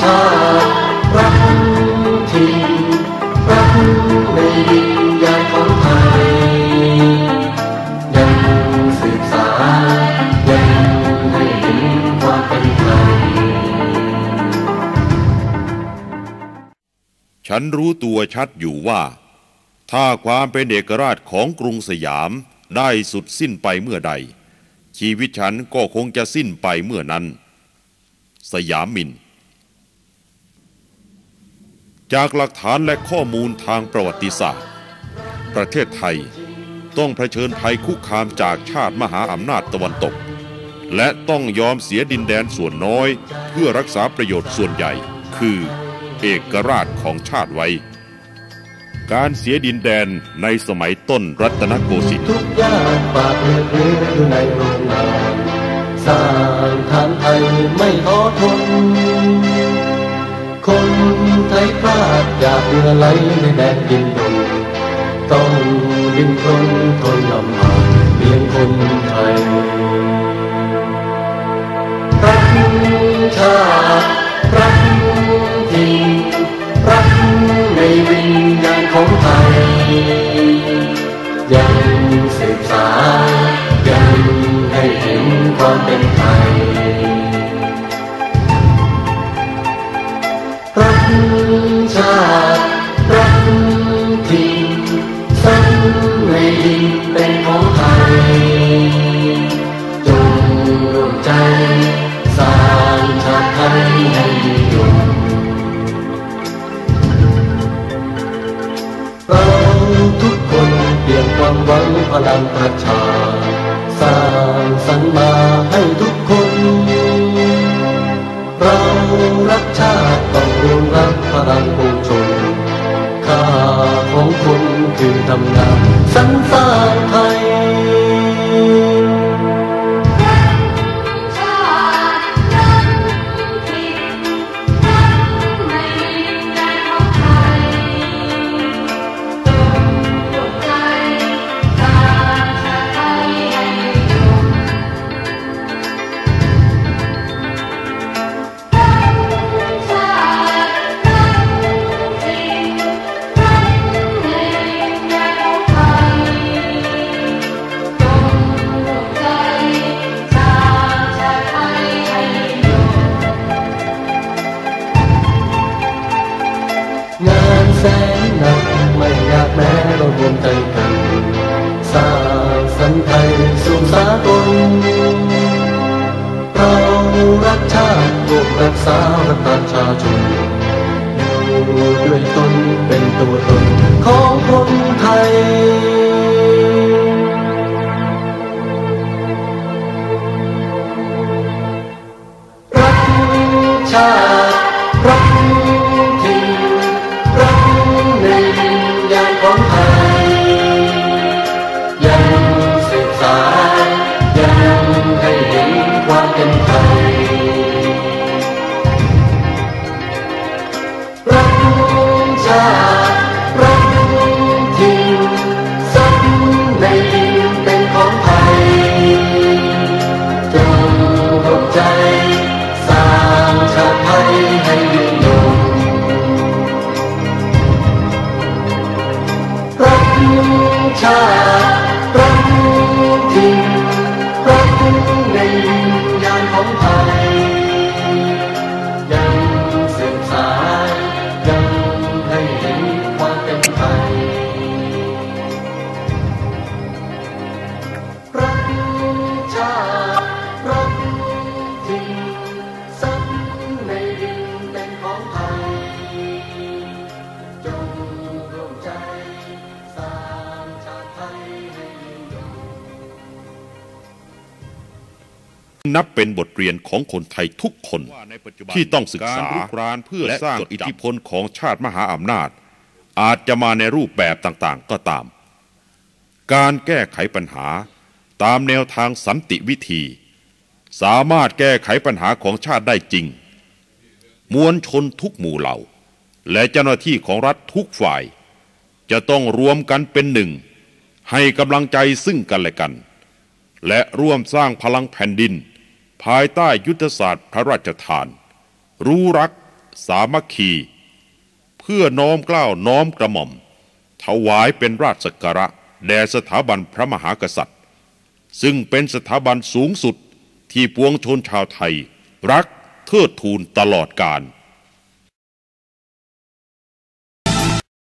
ชาติรักที่รักในดินแดนของไทยยังสืบสานยังให้เห็นความเป็นไทยฉันรู้ตัวชัดอยู่ว่า ถ้าความเป็นเอกราชของกรุงสยามได้สุดสิ้นไปเมื่อใด ชีวิตฉันก็คงจะสิ้นไปเมื่อนั้น สยามมิน จากหลักฐานและข้อมูลทางประวัติศาสตร์ ประเทศไทยต้องเผชิญภัยคุกคามจากชาติมหาอำนาจตะวันตก และต้องยอมเสียดินแดนส่วนน้อย เพื่อรักษาประโยชน์ส่วนใหญ่ คือเอกราชของชาติไว้ การเสียดินแดนในสมัยต้นรัตนโกสินทร์ทุกย่านปากเรือยู่ในโรงงานสร้างฐานไทยไม่ท้อทน ไทยพลาดอยากเรือไหลในแดนดินดงต้องดินทนทนลำบากเลี้ยงคนไทย รักชาติรักที่สังในดินเป็นของไทยจงรวมใจสร้างชาติไทยให้ยิ่งยงเราทุกคนเปลี่ยนความหวังพลังประชาสร้าง วมรักพลังปวงชน สากลเรารักชาติร่วมรักษาประชาชนอยู่ด้วยตนเป็นตัวตนของคนไทยรักชาติ च त्वं त्वं นับเป็นบทเรียนของคนไทยทุกคนที่ต้องศึกษาการรุกรานเพื่อและสร้างจดอิทธิพลของชาติมหาอำนาจ อาจจะมาในรูปแบบต่างๆก็ตาม การแก้ไขปัญหาตามแนวทางสันติวิธี สามารถแก้ไขปัญหาของชาติได้จริง มวลชนทุกหมู่เหล่า และเจ้าหน้าที่ของรัฐทุกฝ่าย จะต้องรวมกันเป็นหนึ่ง ให้กำลังใจซึ่งกันและกัน และร่วมสร้างพลังแผ่นดิน ภายใต้ยุทธศาสตร์พระราชทาน รู้รัก สามัคคี เพื่อน้อมเกล้าวน้อมกระหม่อม ถวายเป็นราชสักการะแด่สถาบันพระมหากษัตริย์ ซึ่งเป็นสถาบันสูงสุดที่ปวงชนชาวไทย รักเทิดทูนตลอดกาล